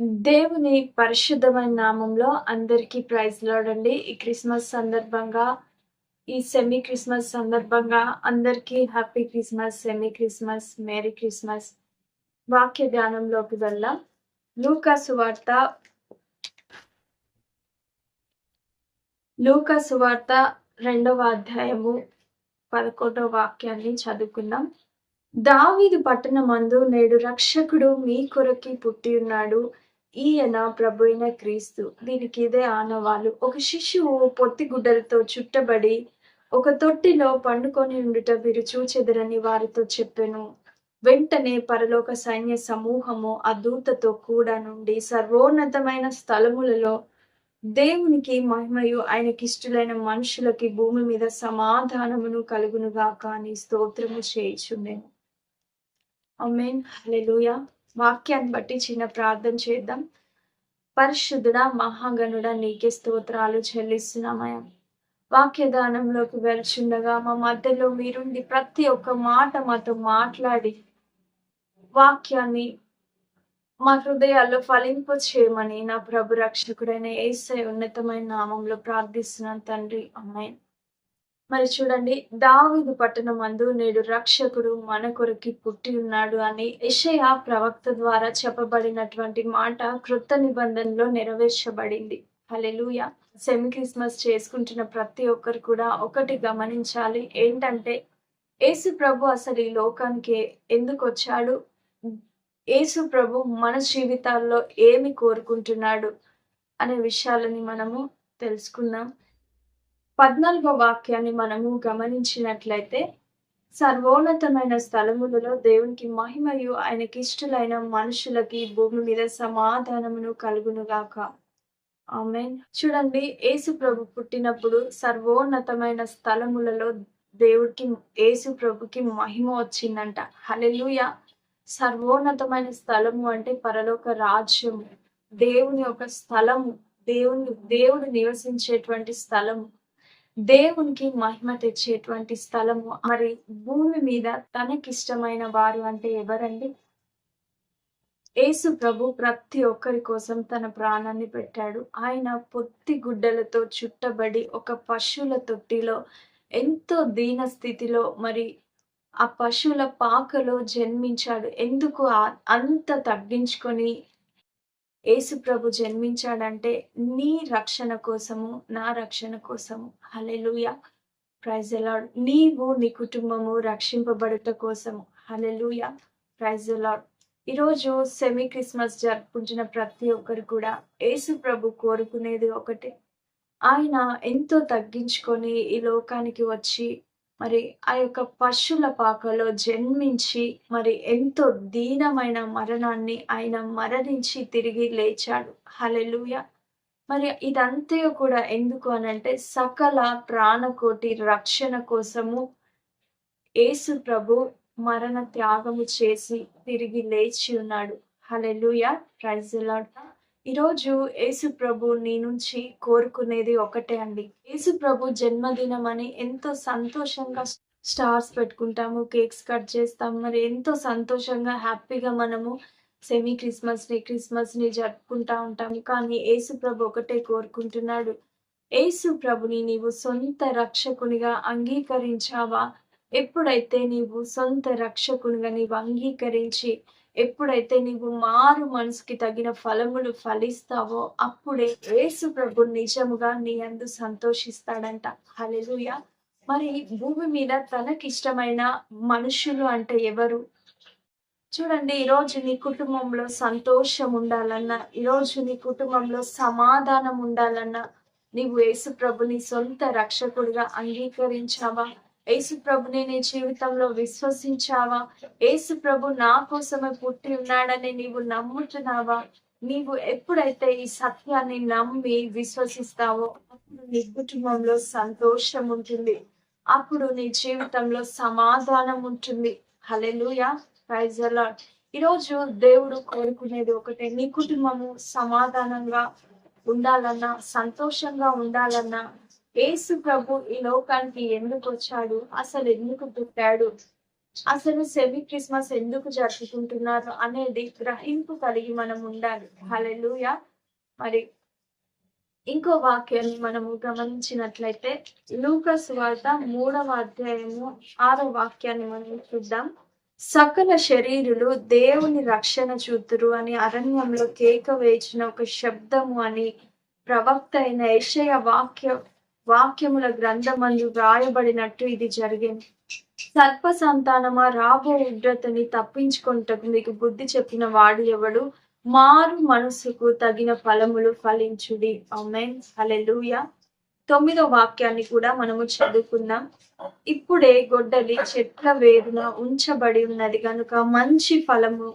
దేవుని పరిశుద్ధమైన నామంలో అందరికీ ప్రైజ్ లోడండి. ఈ క్రిస్మస్ సందర్భంగా ఈ సెమీ క్రిస్మస్ సందర్భంగా అందరికీ happy Christmas semi Christmas merry Christmas వాక్య ధ్యానంలోకి వెళ్దాం. లూకా సువార్త లూకా సువార్త రెండవ అధ్యాయము పదకొండవ వాక్యాన్ని చదువుకుందాం. దావీదు పట్టణమందు నేడు రక్షకుడు మీ కొరకి పుట్టి ఉన్నాడు. ఈయన ప్రభు అయిన క్రీస్తు దీనికి ఇదే ఆనవాలు. ఒక శిశువు పొత్తి గుడ్డలతో చుట్టబడి ఒక తొట్టిలో పండుకొని ఉండుట మీరు చూచెదరని వారితో చెప్పెను. వెంటనే పరలోక సైన్య సమూహము ఆ దూతతో కూడా నుండి సర్వోన్నతమైన స్థలములలో దేవునికి మహిమయు ఆయనకిష్టులైన మనుషులకి భూమి మీద సమాధానమును కలుగునుగా కానీ స్తోత్రము చేయుచుండెను. అమేన్ హలెలుయా వాక్యాన్ని బట్టి చిన్న ప్రార్థన చేద్దాం. పరిశుద్ధుడ మహాగణుడ నీకే స్తోత్రాలు చెల్లిస్తున్నామయ్యా. వాక్య దానంలోకి వెళ్చుండగా మా మధ్యలో మీరుండి ప్రతి ఒక్క మాట మాతో మాట్లాడి వాక్యాన్ని మా హృదయాల్లో ఫలింప చేయమని నా ప్రభు రక్షకుడైన ఏసై ఉన్నతమైన నామంలో ప్రార్థిస్తున్నాను తండ్రి. అమ్మాయి మరి చూడండి దావిదు పట్టణం మందు నేడు రక్షకుడు మన కొరకి పుట్టి ఉన్నాడు అని యెషయా ప్రవక్త ద్వారా చెప్పబడినటువంటి మాట కృత నిబంధనలో నెరవేర్చబడింది. హలెలుయ సెమీ క్రిస్మస్ చేసుకుంటున్న ప్రతి ఒక్కరు కూడా ఒకటి గమనించాలి. ఏంటంటే యేసు ప్రభు అసలు ఈ లోకానికి ఎందుకు వచ్చాడు? యేసు ప్రభు మన జీవితాల్లో ఏమి కోరుకుంటున్నాడు? అనే విషయాలని మనము తెలుసుకుందాం. పద్నాలుగో వాక్యాన్ని మనము గమనించినట్లయితే సర్వోన్నతమైన స్థలములలో దేవునికి మహిమయు ఆయనకి ఇష్టలైన మనుషులకి భూమి మీద సమాధానమును కలుగునుగాక. ఆమె చూడండి యేసు ప్రభు పుట్టినప్పుడు సర్వోన్నతమైన స్థలములలో దేవుడికి యేసు ప్రభుకి మహిమ వచ్చిందంట. హలెలుయ సర్వోన్నతమైన స్థలము అంటే పరలోక రాజ్యము దేవుని ఒక స్థలము దేవుని దేవుడు నివసించేటువంటి స్థలము. దేవునికి మహిమ తెచ్చేటువంటి స్థలము. మరి భూమి మీద తనకిష్టమైన వారు అంటే ఎవరండి? యేసు ప్రభు ప్రతి ఒక్కరి కోసం తన ప్రాణాన్ని పెట్టాడు. ఆయన పొత్తి గుడ్డలతో చుట్టబడి ఒక పశువుల తొట్టిలో ఎంతో దీన స్థితిలో మరి ఆ పశువుల పాకలో జన్మించాడు. ఎందుకు అంత తగ్గించుకొని యేసు ప్రభు జన్మించాడంటే నీ రక్షణ కోసము నా రక్షణ కోసము. హలెలుయ ప్రైజ్ అలాడ్ నీవు నీ కుటుంబము రక్షింపబడుట కోసము. హలెలుయ ప్రైజ్ అలాడ్ ఈరోజు సెమీ క్రిస్మస్ జరుపుకుంటున్న ప్రతి ఒక్కరు కూడా యేసు ప్రభు కోరుకునేది ఒకటే. ఆయన ఎంతో తగ్గించుకొని ఈ లోకానికి వచ్చి మరి ఆ యొక్క పశువుల పాకలో జన్మించి మరి ఎంతో దీనమైన మరణాన్ని ఆయన మరణించి తిరిగి లేచాడు. హలెలుయ మరి ఇదంతా కూడా ఎందుకు అనంటే సకల ప్రాణకోటి రక్షణ కోసము యేసు ప్రభు మరణ త్యాగము చేసి తిరిగి లేచి ఉన్నాడు. హలెలుయ ప్రైజ్ ఈరోజు యేసు ప్రభు నీ నుంచి కోరుకునేది ఒకటే అండి. యేసు ప్రభు జన్మదినం అని ఎంతో సంతోషంగా స్టార్స్ పెట్టుకుంటాము కేక్స్ కట్ చేస్తాం మరి ఎంతో సంతోషంగా హ్యాపీగా మనము సెమీ క్రిస్మస్ని క్రిస్మస్ని జరుపుకుంటా ఉంటాము కానీ యేసు ప్రభు ఒకటే కోరుకుంటున్నాడు. యేసు ప్రభుని నీవు సొంత రక్షకునిగా అంగీకరించావా? ఎప్పుడైతే నీవు సొంత రక్షకునిగా నీవు అంగీకరించి ఎప్పుడైతే నీవు మారు మనసుకి తగిన ఫలములు ఫలిస్తావో అప్పుడే యేసు ప్రభు నిజముగా నీ అందు సంతోషిస్తాడంట. హలెలుయ మరి భూమి మీద తనకిష్టమైన మనుషులు అంటే ఎవరు? చూడండి ఈరోజు నీ కుటుంబంలో సంతోషం ఉండాలన్నా ఈరోజు నీ కుటుంబంలో సమాధానం ఉండాలన్నా నీవు యేసు ప్రభుని సొంత రక్షకుడిగా అంగీకరించావా? యేసు ప్రభుని నీ జీవితంలో విశ్వసించావా? యేసు ప్రభు నా కోసమే పుట్టి ఉన్నాడని నీవు నమ్ముతున్నావా? నీవు ఎప్పుడైతే ఈ సత్యాన్ని నమ్మి విశ్వసిస్తావో అప్పుడు నీ కుటుంబంలో సంతోషం ఉంటుంది. అప్పుడు నీ జీవితంలో సమాధానం ఉంటుంది. హలెలుయా ప్రైజ్ ఈరోజు దేవుడు కోరుకునేది ఒకటే. నీ కుటుంబము సమాధానంగా ఉండాలన్నా సంతోషంగా ఉండాలన్నా యేసు ప్రభు ఈ లోకానికి ఎందుకు వచ్చాడు? అసలు ఎందుకు పుట్టాడు? అసలు సెమీ క్రిస్మస్ ఎందుకు జరుపుకుంటున్నారు అనేది గ్రహింపు కలిగి మనం ఉండాలి. హలెలుయ మరి ఇంకో వాక్యాన్ని మనము గమనించినట్లయితే లూకస్ వార్త మూడవ అధ్యాయము ఆరో వాక్యాన్ని మనం చూద్దాం. సకల శరీరులు దేవుని రక్షణ చూతురు అని అరణ్యంలో కేక వేచిన ఒక శబ్దము అని ప్రవక్త అయిన యెషయ వాక్య వాక్యముల గ్రంథమందు వ్రాయబడినట్టు ఇది జరిగింది. సర్ప సంతానమా? రాబో ఉగ్రతని తప్పించుకుంటకు మీకు బుద్ధి చెప్పిన వాడు ఎవడు? మారు మనసుకు తగిన ఫలములు ఫలించుడి. ఆమెన్. హల్లెలూయా. తొమ్మిదో వాక్యాన్ని కూడా మనము చదువుకుందాం. ఇప్పుడే గొడ్డలి చెట్ల వేరున ఉంచబడి ఉన్నది. కనుక మంచి ఫలము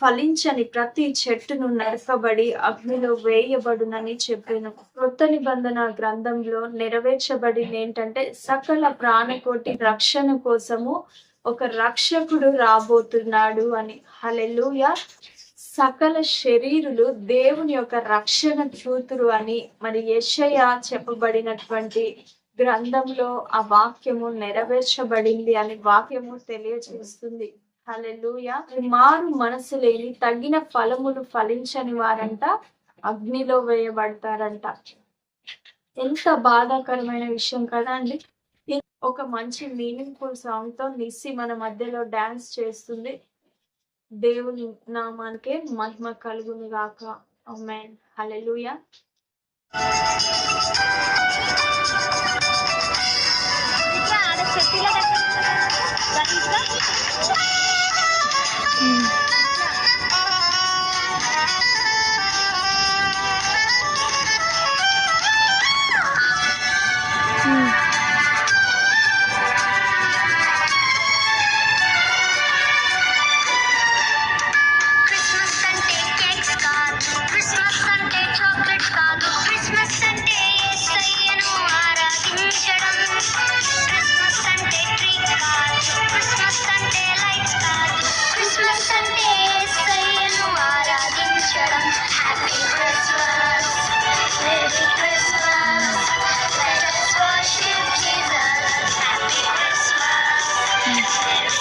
ఫలించని ప్రతి చెట్టును నరకబడి అగ్నిలో వేయబడునని చెప్పాను. కొత్త నిబంధన గ్రంథంలో నెరవేర్చబడింది ఏంటంటే సకల ప్రాణకోటి రక్షణ కోసము ఒక రక్షకుడు రాబోతున్నాడు అని. హలెలుయ సకల శరీరులు దేవుని యొక్క రక్షణ చూతురు అని. మరి యశయ చెప్పబడినటువంటి గ్రంథంలో ఆ వాక్యము నెరవేర్చబడింది అని వాక్యము తెలియజేస్తుంది. హల్లెలూయ. మారు మనసు లేని తగిన ఫలములు ఫలించని వారంట అగ్నిలో వేయబడతారంట. ఎంత బాధాకరమైన విషయం కదా అండి. ఒక మంచి మీనింగ్ఫుల్ సాంగ్తో నిస్సి మన మధ్యలో డాన్స్ చేస్తుంది. దేవుని నామానికే మహిమ కలుగుని గాక ఆమేన్. హల్లెలూయా.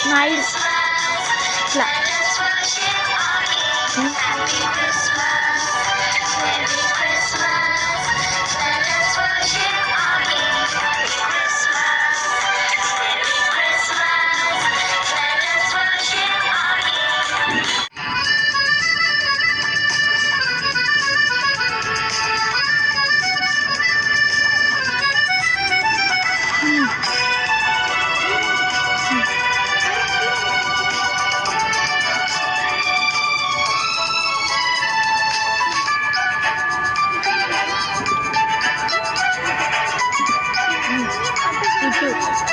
Nice. Klar. Hm? 52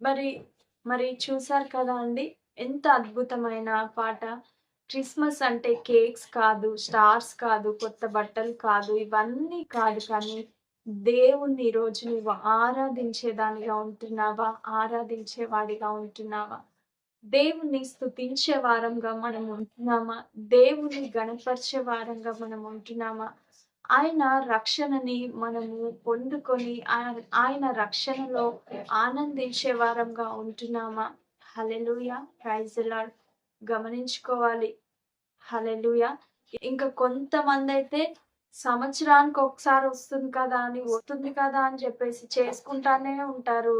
మరి మరి చూసారు కదా అండి? ఎంత అద్భుతమైన పాట. క్రిస్మస్ అంటే కేక్స్ కాదు స్టార్స్ కాదు కొత్త బట్టలు కాదు ఇవన్నీ కాదు కానీ దేవుణ్ణి ఈ రోజు నువ్వు ఆరాధించేదానిగా ఉంటున్నావా? ఆరాధించేవాడిగా ఉంటున్నావా? దేవుణ్ణి స్థుతించే వారంగా మనం ఉంటున్నామా? దేవుణ్ణి గణపరిచే వారంగా మనం ఉంటున్నామా? ఆయన రక్షణని మనము పొందుకొని ఆయన ఆయన రక్షణలో ఆనందించే వారంగా ఉంటున్నామా? హలెలుయ ప్రైజ్ లాడ్ గమనించుకోవాలి. హలెలుయ ఇంకా కొంతమంది అయితే సంవత్సరానికి ఒకసారి వస్తుంది కదా అని వస్తుంది కదా అని చెప్పేసి చేసుకుంటానే ఉంటారు.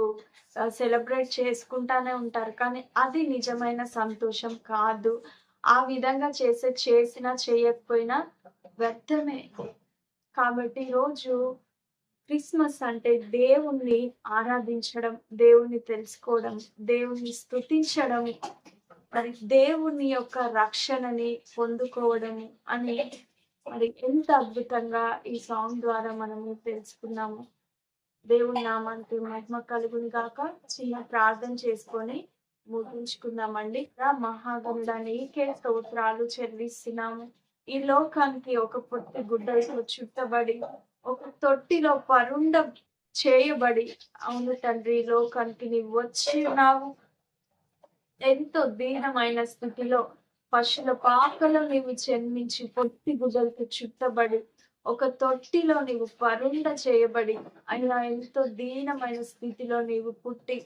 సెలబ్రేట్ చేసుకుంటానే ఉంటారు. కానీ అది నిజమైన సంతోషం కాదు. ఆ విధంగా చేసే చేసినా చేయకపోయినా వ్యర్థమే. కాబట్టి ఈరోజు క్రిస్మస్ అంటే దేవుణ్ణి ఆరాధించడం దేవుణ్ణి తెలుసుకోవడం దేవుణ్ణి స్తుతించడం మరి దేవుని యొక్క రక్షణని పొందుకోవడం అని మరి ఎంత అద్భుతంగా ఈ సాంగ్ ద్వారా మనము తెలుసుకున్నాము. దేవుని నామానికి మహిమ కలుగుని గాక. చిన్న ప్రార్థన చేసుకొని ముగించుకుందామండి. రా నీకే స్తోత్రాలు చెల్లిస్తున్నాము. ఈ లోకానికి ఒక పొట్టి గుడ్డలతో చుట్టబడి ఒక తొట్టిలో పరుండ చేయబడి అవును తండ్రి ఈ లోకానికి నీవు వచ్చి ఉన్నావు. ఎంతో దీనమైన స్థితిలో పశుల పాకలో నీవు జన్మించి పొట్టి గుడ్డలతో చుట్టబడి ఒక తొట్టిలో నీవు పరుండ చేయబడి అయినా ఎంతో దీనమైన స్థితిలో నీవు పుట్టి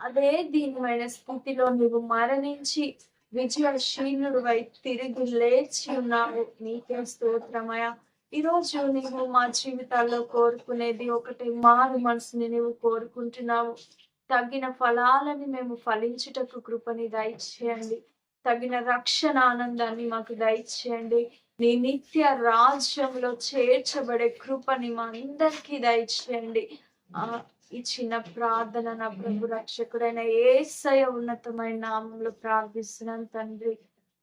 అదే దీనమైన స్థితిలో నీవు మరణించి విజయశీనుడు వై తిరిగి లేచి ఉన్నావు. నీకే స్తోత్రమయ ఈరోజు నీవు మా జీవితాల్లో కోరుకునేది ఒకటి మారు మనసుని నీవు కోరుకుంటున్నావు. తగిన ఫలాలని మేము ఫలించుటకు కృపని దయచేయండి. తగిన రక్షణ ఆనందాన్ని మాకు దయచేయండి. నీ నిత్య రాజ్యంలో చేర్చబడే కృపని మా అందరికీ దయచేయండి. ఆ ఈ చిన్న ప్రార్థన నా ప్రభు రక్షకుడైన ఏసయ ఉన్నతమైన నామంలో ప్రార్థిస్తున్నాను తండ్రి.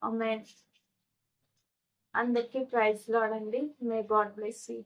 అమ్మే అందరికీ ప్రైజ్ లాడండి మే గాడ్ బ్లెస్ యూ